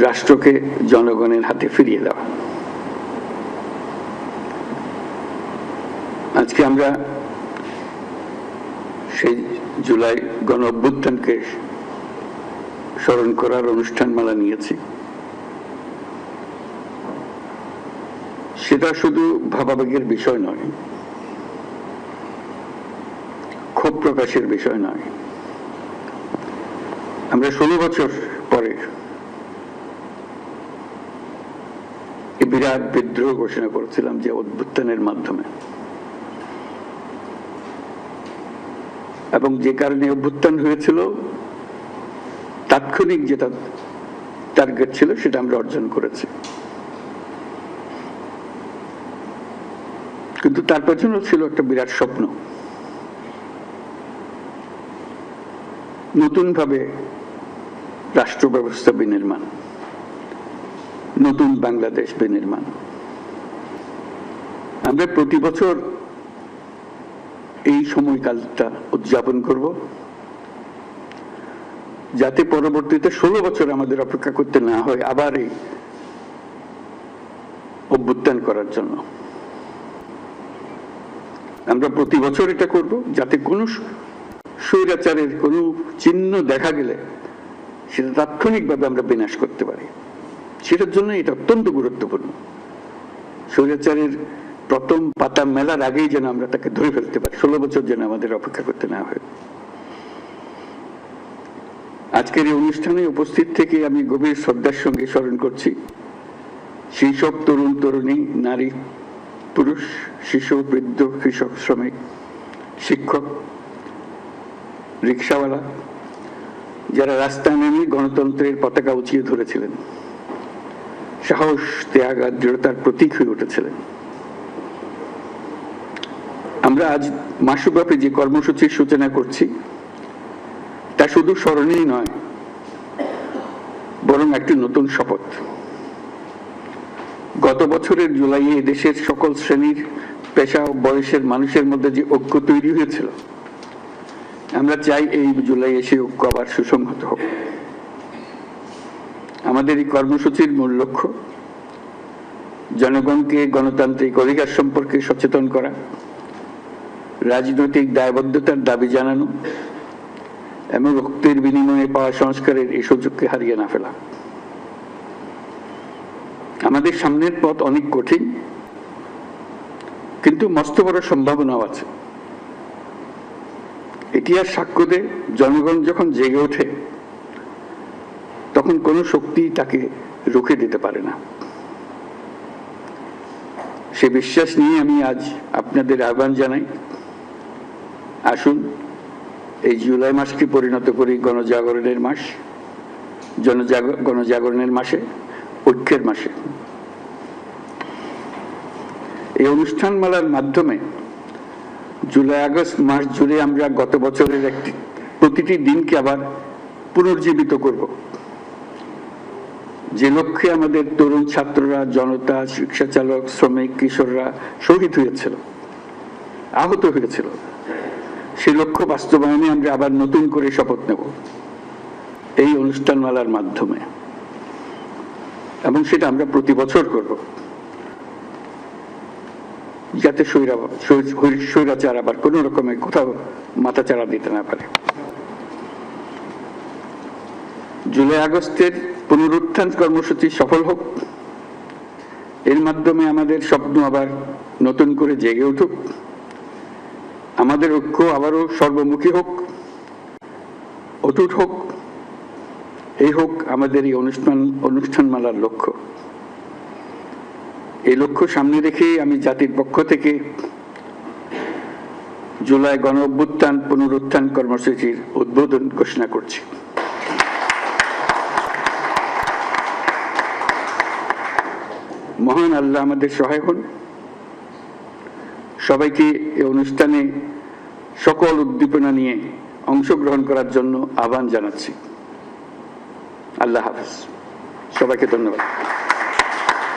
রাষ্ট্রকে জনগণের হাতে ফিরিয়ে দেওয়া। আজকে আমরা সেই জুলাই গণ অভ্যুত্থানকে স্মরণ করার অনুষ্ঠানমালা নিয়েছি। সেটা শুধু ভাবাবেগের বিষয় নয়, ক্ষোভ প্রকাশের বিষয় নয়। আমরা ষোলো বছর পরে এই বিরাট বিদ্রোহ ঘোষণা করেছিলাম যে অভ্যুত্থানের মাধ্যমে। এবং যে কারণে অভ্যুত্থান হয়েছিল, তাৎক্ষণিক যেটা টার্গেট ছিল সেটা আমরা অর্জন করেছি। কিন্তু তার পেছনেও ছিল একটা বিরাট স্বপ্ন। নতুনভাবে রাষ্ট্র ব্যবস্থা বিনির্মাণ। নতুন বাংলাদেশ বিনির্মাণ। আমরা প্রতি বছর এই সময়কালটা উদযাপন করব। যাতে পরবর্তীতে ষোলো বছর আমাদের অপেক্ষা করতে না হয়, আবার এই অভ্যুত্থান করার জন্য। আমরা প্রতি বছর এটা করব, যাতে কোনো স্বৈরাচারের কোনো চিহ্ন দেখা গেলে সেটা তাৎক্ষণিকভাবে আমরা বিনাশ করতে পারি। সেটার জন্য এটা অত্যন্ত গুরুত্বপূর্ণ। স্বৈরাচারের প্রথম পাতা মেলার আগেই যেন আমরা তাকে ধরে ফেলতে পারি। ষোলো বছর যেন আমাদের অপেক্ষা করতে না হয়। আজকের এই অনুষ্ঠানে উপস্থিত থেকে আমি গভীর শ্রদ্ধার সঙ্গে স্মরণ করছি সেই সব তরুণ তরুণী, নারী, পুরুষ, শিশু, বৃদ্ধ, কৃষক, শ্রমিক, শিক্ষক, রিক্সাওয়ালা, যারা রাস্তায় নেমে গণতন্ত্রের পতাকা উঁচিয়ে ধরেছিলেন। সাহস, ত্যাগ আর দৃঢ়তার প্রতীক হয়ে উঠেছিলেন আমরা আজ মাসব্যাপী যে কর্মসূচির সূচনা করছি, তা শুধু স্মরণেই নয়, বরং একটি নতুন শপথ। গত বছরের জুলাইয়ে দেশের সকল শ্রেণির পেশা ও বয়সের মানুষের মধ্যে যে ঐক্য তৈরি হয়েছিল, আমরা চাই এই জুলাই এসে ঐক্য আবার সুসংহত হোক। আমাদের এই কর্মসূচির মূল লক্ষ্য, জনগণকে গণতান্ত্রিক অধিকার সম্পর্কে সচেতন করা, রাজনৈতিক দায়বদ্ধতার দাবি জানানো এবং রক্তের বিনিময়ে পাওয়া সংস্কারের এই সুযোগকে হারিয়ে না ফেলা। আমাদের সামনের পথ অনেক কঠিন, কিন্তু মস্ত বড় সম্ভাবনাও আছে। ইতিহাস সাক্ষ্য দেয় জনগণ যখন জেগে ওঠে তখন কোনো শক্তি তাকে রুখে দিতে পারে না। সে বিশ্বাস নিয়ে আমি আজ আপনাদের আহ্বান জানাই। আসুন, এই জুলাই মাসকে পরিণত করি গণজাগরণের মাস, জনজাগ, গণজাগরণের মাসে, ঐক্যের মাসে। এই অনুষ্ঠানমালার মাধ্যমে জুলাই আগস্ট মাস জুড়ে আমরা গত বছরের একটি, প্রতিটি দিনকে আবার পুনর্জীবিত করব। যে লক্ষ্যে আমাদের তরুণ ছাত্ররা, জনতা শিক্ষা চালক শ্রমিক কিশোররা শহীদ হয়েছিল, আহত হয়েছিল, সেই লক্ষ্য বাস্তবায়নে আমরা আবার নতুন করে শপথ নেব এই অনুষ্ঠানমালার মাধ্যমে। এবং সেটা আমরা প্রতি বছর করব। যাতে স্বৈরাচার আবার কোন রকমের কোথাও মাথাচাড়া দিতে না পারে। জুলাই আগস্টের পুনরুত্থান কর্মসূচি সফল হোক, এর মাধ্যমে আমাদের স্বপ্ন আবার নতুন করে জেগে উঠুক। আমাদের ঐক্য আবারও সর্বমুখী হোক, অটুট হোক, এই হোক আমাদের এই অনুষ্ঠান, অনুষ্ঠানমালার লক্ষ্য। এই লক্ষ্য সামনে রেখে আমি জাতির পক্ষ থেকে জুলাই গণ অভ্যুত্থান পুনরুত্থান কর্মসূচির উদ্বোধন ঘোষণা করছি। মহান আল্লাহ আমাদের সহায় হন। সবাইকে এই অনুষ্ঠানে সকল উদ্দীপনা নিয়ে অংশগ্রহণ করার জন্য আহ্বান জানাচ্ছি। আল্লাহ হাফিজ। সবাইকে ধন্যবাদ।